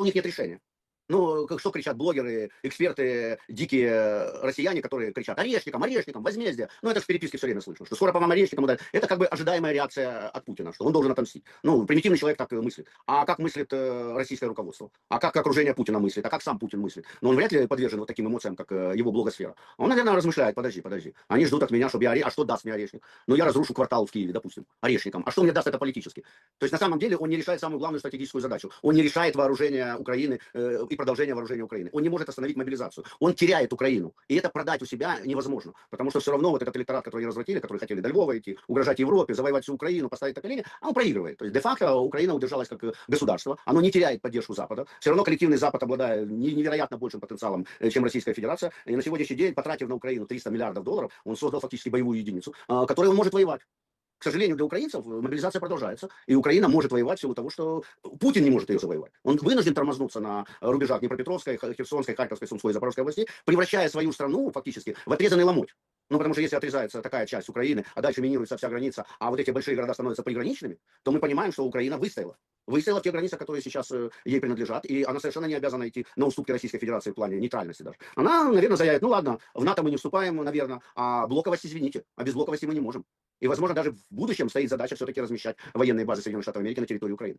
у них нет решения. Ну, как- что кричат блогеры, эксперты, дикие россияне, которые кричат орешникам, орешникам, возмездие. Ну, это в переписке все время слышно, что скоро по вам орешникам ударят. Это как бы ожидаемая реакция от Путина, что он должен отомстить. Ну, примитивный человек так мыслит. А как мыслит э, российское руководство? А как окружение Путина мыслит? А как сам Путин мыслит? Но он вряд ли подвержен вот таким эмоциям, как э, его блогосфера. Он, наверное, размышляет, подожди, подожди. Они ждут от меня, чтобы я оре... А что даст мне орешник? Ну, я разрушу квартал в Киеве, допустим, орешником. А что мне даст это политически? То есть, на самом деле, он не решает самую главную стратегическую задачу. Он не решает вооружение Украины э, и продолжение вооружения Украины. Он не может остановить мобилизацию. Он теряет Украину. И это продать у себя невозможно. Потому что все равно вот этот электорат, который развратили, которые хотели до Львова идти, угрожать Европе, завоевать всю Украину, поставить на колени, а он проигрывает. То есть, де-факто, Украина удержалась как э, государство. Оно не теряет поддержку Запада. Все равно коллективный Запад обладает не- невероятно большим потенциалом, э, чем Российская Федерация. И на сегодняшний день, потратив на Украину 300 миллиардов долларов, он создал фактически боевую единицу, а, которой он может воевать. К сожалению, для украинцев мобилизация продолжается, и Украина может воевать в силу того, что Путин не может ее завоевать. Он вынужден тормознуться на рубежах Днепропетровской, Херсонской, Харьковской, Сумской и Запорожской областей, превращая свою страну фактически в отрезанный ломоть. Ну, потому что если отрезается такая часть Украины, а дальше минируется вся граница, а вот эти большие города становятся приграничными, то мы понимаем, что Украина выстояла. Выстояла в тех границах, которые сейчас э, ей принадлежат, и она совершенно не обязана идти на уступки Российской Федерации в плане нейтральности даже. Она, наверное, заявит, ну ладно, в НАТО мы не вступаем, наверное, а блоковость, извините, а без блоковости мы не можем. И, возможно, даже в будущем стоит задача все-таки размещать военные базы Соединенных Штатов Америки на территории Украины.